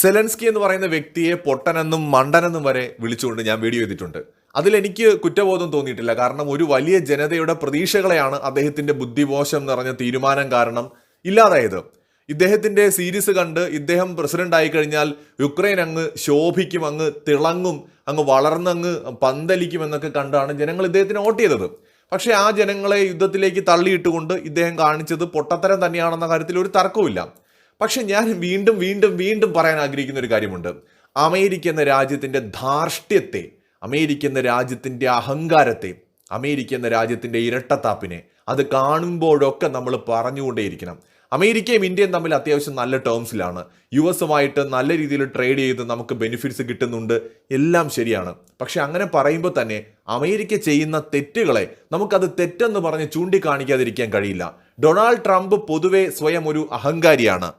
Zelensky എന്ന് പറയുന്ന വ്യക്തിയെ പൊട്ടനെന്നും മണ്ടനെന്നും വരെ വിളിച്ചുകൊണ്ട് ഞാൻ വീഡിയോ ചെയ്തിട്ടുണ്ട്. അതിലെനിക്ക് കുറ്റബോധം തോന്നിയിട്ടില്ല. കാരണം ഒരു വലിയ ജനതയുടെ പ്രതീക്ഷകളെയാണ് അദ്ദേഹത്തിന്റെ ബുദ്ധിമോശം നിറഞ്ഞ തീരുമാനം കാരണം ഇല്ലാതായത്. ഇദ്ദേഹത്തിന്റെ സീരീസ് കണ്ട് ഇദ്ദേഹം പ്രസിഡന്റ് ആയി കഴിഞ്ഞാൽ യുക്രൈൻ അങ്ങ് ശോഭിക്കും അങ്ങ് തിളങ്ങും അങ്ങ് വളർന്നങ്ങ് പന്തലിക്കും എന്നൊക്കെ കണ്ടാണ് ജനങ്ങൾ ഇദ്ദേഹത്തിന് വോട്ട് ചെയ്തത്. പക്ഷേ ആ ജനങ്ങളെ യുദ്ധത്തിലേക്ക് തള്ളിയിട്ടുകൊണ്ട് ഇദ്ദേഹം കാണിച്ചത് പൊട്ടത്തരം തന്നെയാണെന്ന കാര്യത്തിൽ ഒരു തർക്കവുമില്ല. പക്ഷെ ഞാൻ വീണ്ടും വീണ്ടും വീണ്ടും പറയാൻ ആഗ്രഹിക്കുന്ന ഒരു കാര്യമുണ്ട്. അമേരിക്ക എന്ന രാജ്യത്തിന്റെ ധാർഷ്ട്യത്തെ അമേരിക്ക എന്ന രാജ്യത്തിന്റെ അഹങ്കാരത്തെ അമേരിക്ക എന്ന രാജ്യത്തിന്റെ ഇരട്ടത്താപ്പിനെ അത് കാണുമ്പോഴൊക്കെ നമ്മൾ പറഞ്ഞുകൊണ്ടേയിരിക്കണം. അമേരിക്കയും ഇന്ത്യയും തമ്മിൽ അത്യാവശ്യം നല്ല ടേംസിലാണ് യു എസുമായിട്ട് നല്ല രീതിയിൽ ട്രേഡ് ചെയ്ത് നമുക്ക് ബെനിഫിറ്റ്സ് കിട്ടുന്നുണ്ട്. എല്ലാം ശരിയാണ്. പക്ഷെ അങ്ങനെ പറയുമ്പോൾ തന്നെ അമേരിക്ക ചെയ്യുന്ന തെറ്റുകളെ നമുക്കത് തെറ്റെന്ന് പറഞ്ഞ് ചൂണ്ടിക്കാണിക്കാതിരിക്കാൻ കഴിയില്ല. ഡൊണാൾഡ് ട്രംപ് പൊതുവെ സ്വയം ഒരു അഹങ്കാരിയാണ്.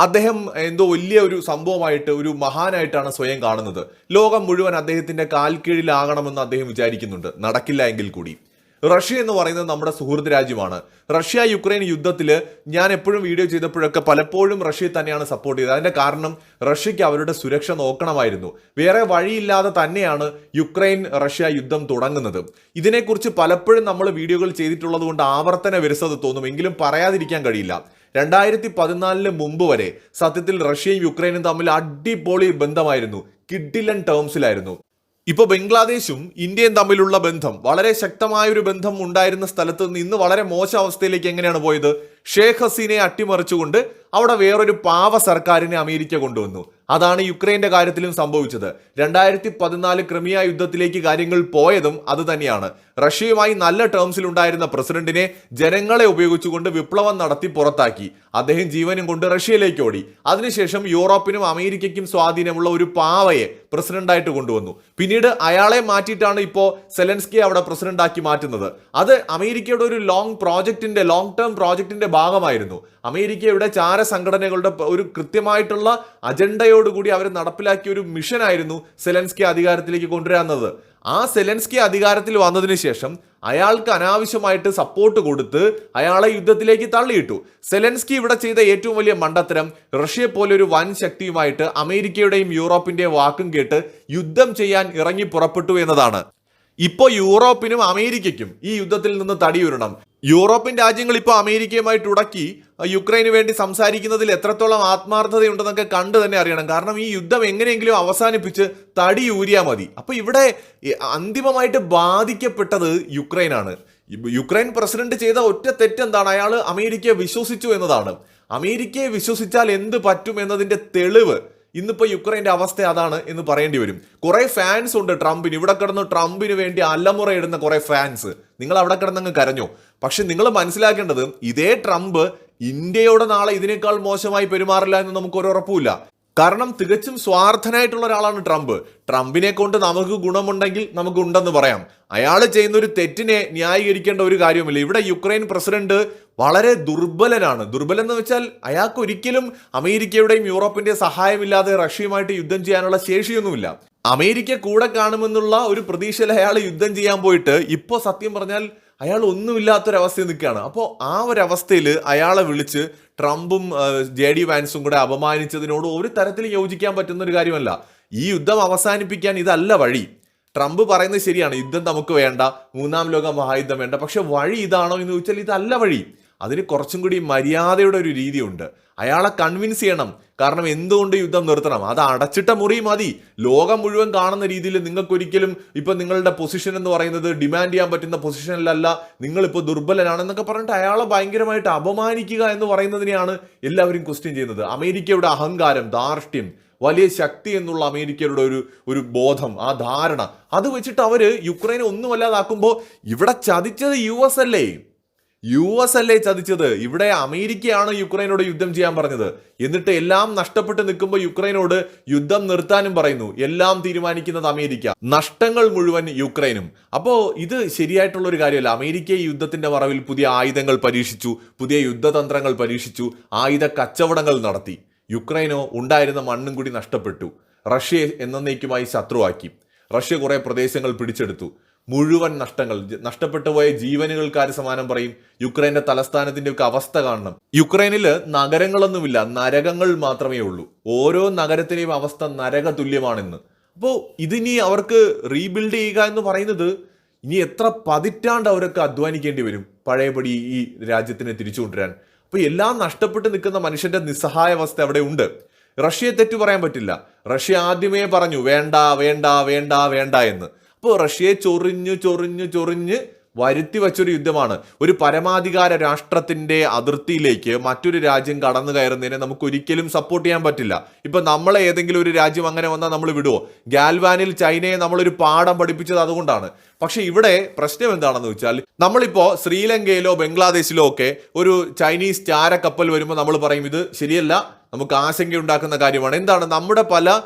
അദ്ദേഹം എന്തോ വലിയ ഒരു സംഭവമായിട്ട് ഒരു മഹാനായിട്ടാണ് സ്വയം കാണുന്നത്. ലോകം മുഴുവൻ അദ്ദേഹത്തിന്റെ കാൽക്കീഴിലാകണമെന്ന് അദ്ദേഹം വിചാരിക്കുന്നുണ്ട്. നടക്കില്ല എങ്കിൽ കൂടി. റഷ്യ എന്ന് പറയുന്നത് നമ്മുടെ സുഹൃത്ത് രാജ്യമാണ്. റഷ്യ യുക്രൈൻ യുദ്ധത്തിൽ ഞാൻ എപ്പോഴും വീഡിയോ ചെയ്തപ്പോഴൊക്കെ പലപ്പോഴും റഷ്യയെ തന്നെയാണ് സപ്പോർട്ട് ചെയ്തത്. അതിന്റെ കാരണം റഷ്യയ്ക്ക് അവരുടെ സുരക്ഷ നോക്കണമായിരുന്നു. വേറെ വഴിയില്ലാതെ തന്നെയാണ് യുക്രൈൻ റഷ്യ യുദ്ധം തുടങ്ങുന്നത്. ഇതിനെക്കുറിച്ച് പലപ്പോഴും നമ്മൾ വീഡിയോകൾ ചെയ്തിട്ടുള്ളത് കൊണ്ട് ആവർത്തന വിരസത തോന്നും. എങ്കിലും പറയാതിരിക്കാൻ കഴിയില്ല. രണ്ടായിരത്തി പതിനാലിന് മുമ്പ് വരെ സത്യത്തിൽ റഷ്യയും യുക്രൈനും തമ്മിൽ അടിപൊളി ബന്ധമായിരുന്നു. കിഡിലൻ ടേംസിലായിരുന്നു ഇപ്പൊ ബംഗ്ലാദേശും ഇന്ത്യയും തമ്മിലുള്ള ബന്ധം വളരെ ശക്തമായ ഒരു ബന്ധം ഉണ്ടായിരുന്ന സ്ഥലത്ത് നിന്ന് ഇന്ന് വളരെ മോശം അവസ്ഥയിലേക്ക് എങ്ങനെയാണ് പോയത്? ഷേഖ് ഹസീനെ അട്ടിമറിച്ചുകൊണ്ട് അവിടെ വേറൊരു പാവ സർക്കാരിനെ അമേരിക്ക കൊണ്ടുവന്നു. അതാണ് യുക്രൈന്റെ കാര്യത്തിലും സംഭവിച്ചത്. രണ്ടായിരത്തി പതിനാല് ക്രിമിയ യുദ്ധത്തിലേക്ക് കാര്യങ്ങൾ പോയതും അത് തന്നെയാണ്. റഷ്യയുമായി നല്ല ടേംസിലുണ്ടായിരുന്ന പ്രസിഡന്റിനെ ജനങ്ങളെ ഉപയോഗിച്ചുകൊണ്ട് വിപ്ലവം നടത്തി പുറത്താക്കി. അദ്ദേഹം ജീവനും കൊണ്ട് റഷ്യയിലേക്ക് ഓടി. അതിനുശേഷം യൂറോപ്പിനും അമേരിക്കയ്ക്കും സ്വാധീനമുള്ള ഒരു പാവയെ പ്രസിഡന്റായിട്ട് കൊണ്ടുവന്നു. പിന്നീട് അയാളെ മാറ്റിയിട്ടാണ് ഇപ്പോൾ സെലൻസ്കി അവിടെ പ്രസിഡന്റാക്കി മാറ്റുന്നത്. അത് അമേരിക്കയുടെ ഒരു ലോങ് പ്രോജക്റ്റിന്റെ ലോങ് ടേം പ്രോജക്റ്റിന്റെ ഭാഗമായിരുന്നു. അമേരിക്കയുടെ ചാര സംഘടനകളുടെ ഒരു കൃത്യമായിട്ടുള്ള അജണ്ടയോടുകൂടി അവർ നടപ്പിലാക്കിയ ഒരു മിഷനായിരുന്നു സെലൻസ്കി അധികാരത്തിലേക്ക് കൊണ്ടുവരാന്നത് ആ സെലൻസ്കി അധികാരത്തിൽ വന്നതിന് ശേഷം അയാൾക്ക് അനാവശ്യമായിട്ട് സപ്പോർട്ട് കൊടുത്ത് അയാളെ യുദ്ധത്തിലേക്ക് തള്ളിയിട്ടു. സെലൻസ്കി ഇവിടെ ചെയ്ത ഏറ്റവും വലിയ മണ്ടത്തരം റഷ്യ പോലൊരു വൻ ശക്തിയുമായിട്ട് അമേരിക്കയുടെയും യൂറോപ്പിന്റെയും വാക്കും കേട്ട് യുദ്ധം ചെയ്യാൻ ഇറങ്ങി പുറപ്പെട്ടു എന്നതാണ്. ഇപ്പോൾ യൂറോപ്പിനും അമേരിക്കയ്ക്കും ഈ യുദ്ധത്തിൽ നിന്ന് തടിയുരണം യൂറോപ്യൻ രാജ്യങ്ങൾ ഇപ്പോൾ അമേരിക്കയുമായിട്ട് ഉടക്കി യുക്രൈന് വേണ്ടി സംസാരിക്കുന്നതിൽ എത്രത്തോളം ആത്മാർത്ഥതയുണ്ടെന്നൊക്കെ കണ്ടു തന്നെ അറിയണം. കാരണം ഈ യുദ്ധം എങ്ങനെയെങ്കിലും അവസാനിപ്പിച്ച് തടി ഊരിയാൽ മതി. അപ്പോൾ ഇവിടെ അന്തിമമായിട്ട് ബാധിക്കപ്പെട്ടത് യുക്രൈനാണ്. യുക്രൈൻ പ്രസിഡന്റ് ചെയ്ത ഒറ്റ തെറ്റെന്താണ്? അയാൾ അമേരിക്കയെ വിശ്വസിച്ചു എന്നതാണ്. അമേരിക്കയെ വിശ്വസിച്ചാൽ എന്ത് പറ്റും എന്നതിന്റെ തെളിവ് ഇന്നിപ്പോ യുക്രൈന്റെ അവസ്ഥ അതാണ് എന്ന് പറയേണ്ടി വരും. കുറേ ഫാൻസ് ഉണ്ട് ട്രംപിന്. ഇവിടെ കിടന്ന് ട്രംപിന് വേണ്ടി അലമുറയിടുന്ന കുറേ ഫാൻസ് നിങ്ങൾ അവിടെ കിടന്നങ്ങ് കരഞ്ഞു? പക്ഷെ നിങ്ങൾ മനസ്സിലാക്കേണ്ടത് ഇതേ ട്രംപ് ഇന്ത്യയോട് നാളെ ഇതിനേക്കാൾ മോശമായി പെരുമാറില്ല എന്ന് നമുക്ക് ഒരു ഉറപ്പുമില്ല. കാരണം തികച്ചും സ്വാർത്ഥനായിട്ടുള്ള ഒരാളാണ് ട്രംപ്. ട്രംപിനെ കൊണ്ട് നമുക്ക് ഗുണമുണ്ടെങ്കിൽ നമുക്ക് ഉണ്ടെന്ന് പറയാം. അയാൾ ചെയ്യുന്ന ഒരു തെറ്റിനെ ന്യായീകരിക്കേണ്ട ഒരു കാര്യവുമില്ല. ഇവിടെ യുക്രൈൻ പ്രസിഡന്റ് വളരെ ദുർബലനാണ്. ദുർബലൻ എന്ന് വെച്ചാൽ അയാൾക്ക് ഒരിക്കലും അമേരിക്കയുടെയും യൂറോപ്പിന്റെയും സഹായമില്ലാതെ റഷ്യയുമായിട്ട് യുദ്ധം ചെയ്യാനുള്ള ശേഷിയൊന്നുമില്ല. അമേരിക്ക കൂടെ കാണുമെന്നുള്ള ഒരു പ്രതീക്ഷയിൽ അയാൾ യുദ്ധം ചെയ്യാൻ പോയിട്ട് ഇപ്പോൾ സത്യം പറഞ്ഞാൽ അയാൾ ഒന്നുമില്ലാത്തൊരവസ്ഥയിൽ നിൽക്കുകയാണ്. അപ്പോൾ ആ ഒരവസ്ഥയിൽ അയാളെ വിളിച്ച് ട്രംപും ജെ ഡി വാൻസും കൂടെ അപമാനിച്ചതിനോട് ഒരു തരത്തിൽ യോജിക്കാൻ പറ്റുന്ന ഒരു കാര്യമല്ല. ഈ യുദ്ധം അവസാനിപ്പിക്കാൻ ഇതല്ല വഴി. ട്രംപ് പറയുന്നത് ശരിയാണ് യുദ്ധം നമുക്ക് വേണ്ട മൂന്നാം ലോക മഹായുദ്ധം വേണ്ട പക്ഷെ വഴി ഇതാണോ എന്ന് ചോദിച്ചാൽ ഇതല്ല വഴി. അതിന് കുറച്ചും കൂടി മര്യാദയുടെ ഒരു രീതിയുണ്ട്. അയാളെ കൺവിൻസ് ചെയ്യണം. കാരണം എന്തുകൊണ്ട് യുദ്ധം നിർത്തണം? അത് അടച്ചിട്ട മുറി മതി. ലോകം മുഴുവൻ കാണുന്ന രീതിയിൽ നിങ്ങൾക്കൊരിക്കലും ഇപ്പൊ നിങ്ങളുടെ പൊസിഷൻ എന്ന് പറയുന്നത് ഡിമാൻഡ് ചെയ്യാൻ പറ്റുന്ന പൊസിഷനിലല്ല നിങ്ങൾ ഇപ്പോൾ ദുർബലനാണെന്നൊക്കെ പറഞ്ഞിട്ട് അയാളെ ഭയങ്കരമായിട്ട് അപമാനിക്കുക എന്ന് പറയുന്നതിനെയാണ് എല്ലാവരും ക്വസ്റ്റ്യൻ ചെയ്യുന്നത്. അമേരിക്കയുടെ അഹങ്കാരം ധാർഷ്ട്യം വലിയ ശക്തി എന്നുള്ള അമേരിക്കയുടെ ഒരു ഒരു ബോധം ആ ധാരണ. അത് വെച്ചിട്ട് അവർ യുക്രൈനെ ഒന്നുമല്ലാതാക്കുമ്പോൾ ഇവിടെ ചതിച്ചത് യു എസ് അല്ലേ? യു എസ് അല്ലേ ചതിച്ചത്? ഇവിടെ അമേരിക്കയാണ് യുക്രൈനോട് യുദ്ധം ചെയ്യാൻ പറഞ്ഞത്. എന്നിട്ട് എല്ലാം നഷ്ടപ്പെട്ട് നിൽക്കുമ്പോൾ യുക്രൈനോട് യുദ്ധം നിർത്താനും പറയുന്നു. എല്ലാം തീരുമാനിക്കുന്നത് അമേരിക്ക. നഷ്ടങ്ങൾ മുഴുവൻ യുക്രൈനും. അപ്പോൾ ഇത് ശരിയായിട്ടുള്ള ഒരു കാര്യമല്ല. അമേരിക്ക യുദ്ധത്തിന്റെ മറവിൽ പുതിയ ആയുധങ്ങൾ പരീക്ഷിച്ചു പുതിയ യുദ്ധതന്ത്രങ്ങൾ പരീക്ഷിച്ചു ആയുധ കച്ചവടങ്ങൾ നടത്തി. യുക്രൈനോ ഉണ്ടായിരുന്ന മണ്ണും കൂടി നഷ്ടപ്പെട്ടു. റഷ്യയെ എന്നേക്കുമായി ശത്രുവാക്കി. റഷ്യ കുറെ പ്രദേശങ്ങൾ പിടിച്ചെടുത്തു. മുഴുവൻ നഷ്ടങ്ങൾ. നഷ്ടപ്പെട്ടു പോയ ജീവനുകൾക്ക് ആര് സമാനം പറയും? യുക്രൈന്റെ തലസ്ഥാനത്തിന്റെ ഒക്കെ അവസ്ഥ കാണണം. യുക്രൈനിൽ നഗരങ്ങളൊന്നുമില്ല നരകങ്ങൾ മാത്രമേ ഉള്ളൂ. ഓരോ നഗരത്തിന്റെയും അവസ്ഥ നരക തുല്യമാണെന്ന് അപ്പോൾ ഇതിനി അവർക്ക് റീബിൽഡ് ചെയ്യുക എന്ന് പറയുന്നത് ഇനി എത്ര പതിറ്റാണ്ട് അവരൊക്കെ അധ്വാനിക്കേണ്ടി വരും പഴയപടി ഈ രാജ്യത്തിനെ തിരിച്ചു കൊണ്ടുവരാൻ അപ്പൊ എല്ലാം നഷ്ടപ്പെട്ട് നിൽക്കുന്ന മനുഷ്യന്റെ നിസ്സഹായാവസ്ഥ അവിടെ ഉണ്ട്. റഷ്യയെ തെറ്റു പറയാൻ പറ്റില്ല. റഷ്യ ആദ്യമേ പറഞ്ഞു വേണ്ട വേണ്ട വേണ്ട വേണ്ട എന്ന്. അപ്പോൾ റഷ്യയെ ചൊറിഞ്ഞു ചൊറിഞ്ഞു ചൊറിഞ്ഞ് വരുത്തി വച്ചൊരു യുദ്ധമാണ്. ഒരു പരമാധികാര രാഷ്ട്രത്തിന്റെ അതിർത്തിയിലേക്ക് മറ്റൊരു രാജ്യം കടന്നു കയറുന്നതിനെ നമുക്ക് ഒരിക്കലും സപ്പോർട്ട് ചെയ്യാൻ പറ്റില്ല. ഇപ്പൊ നമ്മളെ ഏതെങ്കിലും ഒരു രാജ്യം അങ്ങനെ വന്നാൽ നമ്മൾ വിടുവോ? ഗാൽവാനിൽ ചൈനയെ നമ്മളൊരു പാഠം പഠിപ്പിച്ചത് അതുകൊണ്ടാണ്. പക്ഷെ ഇവിടെ പ്രശ്നം എന്താണെന്ന് വെച്ചാൽ നമ്മളിപ്പോ ശ്രീലങ്കയിലോ ബംഗ്ലാദേശിലോ ഒക്കെ ഒരു ചൈനീസ് ചാരക്കപ്പൽ വരുമ്പോൾ നമ്മൾ പറയും ഇത് ശരിയല്ല നമുക്ക് ആശങ്കയുണ്ടാക്കുന്ന കാര്യമാണ്. എന്താണ്? നമ്മുടെ പല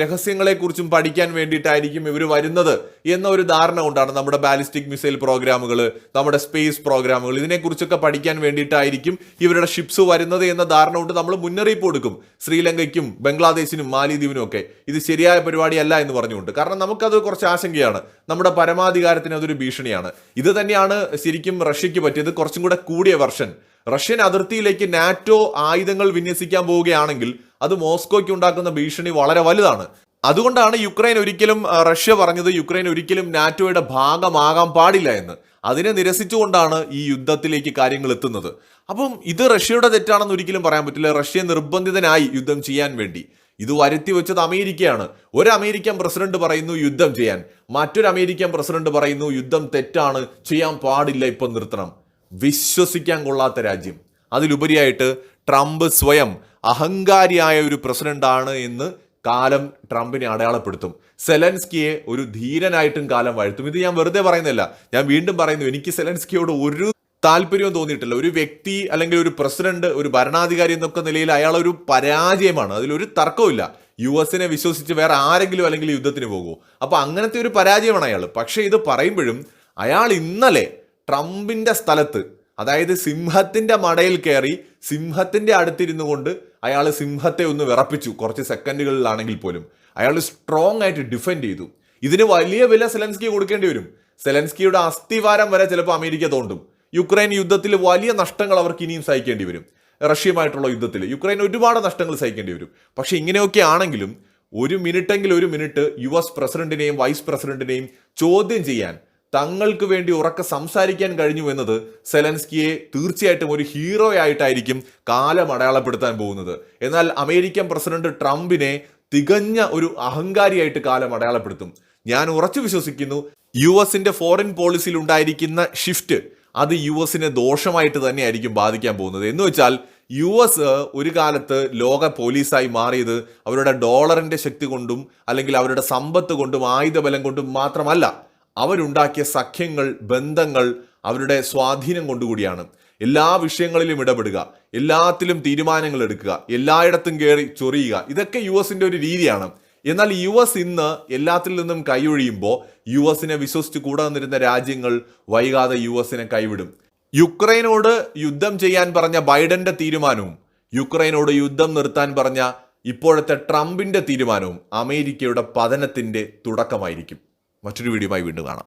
രഹസ്യങ്ങളെക്കുറിച്ചും പഠിക്കാൻ വേണ്ടിയിട്ടായിരിക്കും ഇവർ വരുന്നത് എന്ന ഒരു ധാരണ കൊണ്ടാണ് നമ്മുടെ ബാലിസ്റ്റിക് മിസൈൽ പ്രോഗ്രാമുകൾ നമ്മുടെ സ്പേസ് പ്രോഗ്രാമുകൾ ഇതിനെക്കുറിച്ചൊക്കെ പഠിക്കാൻ വേണ്ടിയിട്ടായിരിക്കും ഇവരുടെ ഷിപ്സ് വരുന്നത് എന്ന ധാരണ കൊണ്ട് നമ്മൾ മുന്നറിയിപ്പ് കൊടുക്കും. ശ്രീലങ്കയ്ക്കും ബംഗ്ലാദേശിനും മാലിദ്വീപിനും ഒക്കെ ഇത് ശരിയായ പരിപാടിയല്ല എന്ന് പറഞ്ഞുകൊണ്ട്. കാരണം നമുക്കത് കുറച്ച് ആശങ്കയാണ്. നമ്മുടെ പരമാധികാരത്തിന് അതൊരു ഭീഷണിയാണ്. ഇത് തന്നെയാണ് ശരിക്കും റഷ്യക്ക് പറ്റിയത് കുറച്ചും കൂടെ കൂടിയ വെർഷൻ. റഷ്യൻ അതിർത്തിയിലേക്ക് നാറ്റോ ആയുധങ്ങൾ വിന്യസിക്കാൻ പോവുകയാണെങ്കിൽ അത് മോസ്കോയ്ക്ക് ഉണ്ടാക്കുന്ന ഭീഷണി വളരെ വലുതാണ്. അതുകൊണ്ടാണ് യുക്രൈൻ ഒരിക്കലും റഷ്യ പറഞ്ഞത് യുക്രൈൻ ഒരിക്കലും നാറ്റോയുടെ ഭാഗമാകാൻ പാടില്ല എന്ന്. അതിനെ നിരസിച്ചുകൊണ്ടാണ് ഈ യുദ്ധത്തിലേക്ക് കാര്യങ്ങൾ എത്തുന്നത്. അപ്പം ഇത് റഷ്യയുടെ തെറ്റാണെന്ന് ഒരിക്കലും പറയാൻ പറ്റില്ല. റഷ്യ നിർബന്ധിതനായി യുദ്ധം ചെയ്യാൻ വേണ്ടി. ഇത് വരുത്തി വെച്ചത് അമേരിക്കയാണ്. ഒരു അമേരിക്കൻ പ്രസിഡന്റ് പറയുന്നു യുദ്ധം ചെയ്യാൻ. മറ്റൊരു അമേരിക്കൻ പ്രസിഡന്റ് പറയുന്നു യുദ്ധം തെറ്റാണ് ചെയ്യാൻ പാടില്ല ഇപ്പം നിർത്തണം. വിശ്വസിക്കാൻ കൊള്ളാത്ത രാജ്യം. അതിലുപരിയായിട്ട് ട്രംപ് സ്വയം അഹങ്കാരിയായ ഒരു പ്രസിഡന്റാണ് എന്ന് കാലം ട്രംപിനെ അടയാളപ്പെടുത്തും. സെലൻസ്കിയെ ഒരു ധീരനായിട്ടും കാലം വാഴ്ത്തും. ഇത് ഞാൻ വെറുതെ പറയുന്നില്ല ഞാൻ വീണ്ടും പറയുന്നു എനിക്ക് സെലൻസ്കിയോട് ഒരു താല്പര്യവും തോന്നിയിട്ടില്ല. ഒരു വ്യക്തി അല്ലെങ്കിൽ ഒരു പ്രസിഡന്റ് ഒരു ഭരണാധികാരി എന്നൊക്കെ നിലയിൽ അയാൾ ഒരു പരാജയമാണ്. അതിലൊരു തർക്കമില്ല യു എസിനെ വിശ്വസിച്ച് വേറെ ആരെങ്കിലും അല്ലെങ്കിൽ യുദ്ധത്തിന് പോകുമോ? അപ്പോൾ അങ്ങനത്തെ ഒരു പരാജയമാണ് അയാൾ. പക്ഷേ ഇത് പറയുമ്പോഴും അയാൾ ഇന്നലെ ട്രംപിന്റെ സ്ഥലത്ത് അതായത് സിംഹത്തിന്റെ മടയിൽ കയറി സിംഹത്തിന്റെ അടുത്തിരുന്നു കൊണ്ട് അയാൾ സിംഹത്തെ ഒന്ന് വിറപ്പിച്ചു. കുറച്ച് സെക്കൻഡുകളിലാണെങ്കിൽ പോലും. അയാൾ സ്ട്രോങ് ആയിട്ട് ഡിഫെൻഡ് ചെയ്തു. ഇതിന് വലിയ വില സെലൻസ്കി കൊടുക്കേണ്ടി വരും. സെലൻസ്കിയുടെ അസ്ഥിവാരം വരെ ചിലപ്പോൾ അമേരിക്ക തോണ്ടും. യുക്രൈൻ യുദ്ധത്തിൽ വലിയ നഷ്ടങ്ങൾ അവർക്ക് ഇനിയും സഹിക്കേണ്ടി വരും. റഷ്യയുമായിട്ടുള്ള യുദ്ധത്തിൽ യുക്രൈൻ ഒരുപാട് നഷ്ടങ്ങൾ സഹിക്കേണ്ടി വരും. പക്ഷേ ഇങ്ങനെയൊക്കെ ആണെങ്കിലും ഒരു മിനിറ്റെങ്കിൽ ഒരു മിനിറ്റ് യു എസ് പ്രസിഡന്റിനെയും വൈസ് പ്രസിഡന്റിനെയും ചോദ്യം ചെയ്യാൻ തങ്ങൾക്ക് വേണ്ടി ഉറക്ക സംസാരിക്കാൻ കഴിഞ്ഞു എന്നത് സെലൻസ്കിയെ തീർച്ചയായിട്ടും ഒരു ഹീറോ ആയിട്ടായിരിക്കും കാലം അടയാളപ്പെടുത്താൻ പോകുന്നത്. എന്നാൽ അമേരിക്കൻ പ്രസിഡന്റ് ട്രംപിനെ തികഞ്ഞ ഒരു അഹങ്കാരിയായിട്ട് കാലം അടയാളപ്പെടുത്തും. ഞാൻ ഉറച്ചു വിശ്വസിക്കുന്നു യു എസിന്റെ ഫോറിൻ പോളിസിയിൽ ഉണ്ടായിരിക്കുന്ന ഷിഫ്റ്റ് അത് യു എസിനെ ദോഷമായിട്ട് തന്നെയായിരിക്കും ബാധിക്കാൻ പോകുന്നത്. എന്ന് വെച്ചാൽ യു എസ് ഒരു കാലത്ത് ലോക പോലീസായി മാറിയത് അവരുടെ ഡോളറിന്റെ ശക്തി കൊണ്ടും അല്ലെങ്കിൽ അവരുടെ സമ്പത്ത് കൊണ്ടും ആയുധബലം കൊണ്ടും മാത്രമല്ല. അവരുണ്ടാക്കിയ സഖ്യങ്ങൾ ബന്ധങ്ങൾ അവരുടെ സ്വാധീനം കൊണ്ടുകൂടിയാണ്. എല്ലാ വിഷയങ്ങളിലും ഇടപെടുക എല്ലാത്തിലും തീരുമാനങ്ങൾ എടുക്കുക എല്ലായിടത്തും കയറി ചൊറിയുക ഇതൊക്കെ യു എസിന്റെ ഒരു രീതിയാണ്. എന്നാൽ യു എസ് ഇന്ന് എല്ലാത്തിൽ നിന്നും കൈയൊഴിയുമ്പോൾ യു എസിനെ വിശ്വസിച്ച് കൂടെ നിന്നിരുന്ന രാജ്യങ്ങൾ വൈകാതെ യു എസിനെ കൈവിടും. യുക്രൈനോട് യുദ്ധം ചെയ്യാൻ പറഞ്ഞ ബൈഡന്റെ തീരുമാനവും യുക്രൈനോട് യുദ്ധം നിർത്താൻ പറഞ്ഞ ഇപ്പോഴത്തെ ട്രംപിന്റെ തീരുമാനവും അമേരിക്കയുടെ പതനത്തിന്റെ തുടക്കമായിരിക്കും. മറ്റൊരു വീഡിയോ ആയി വീണ്ടും കാണാം.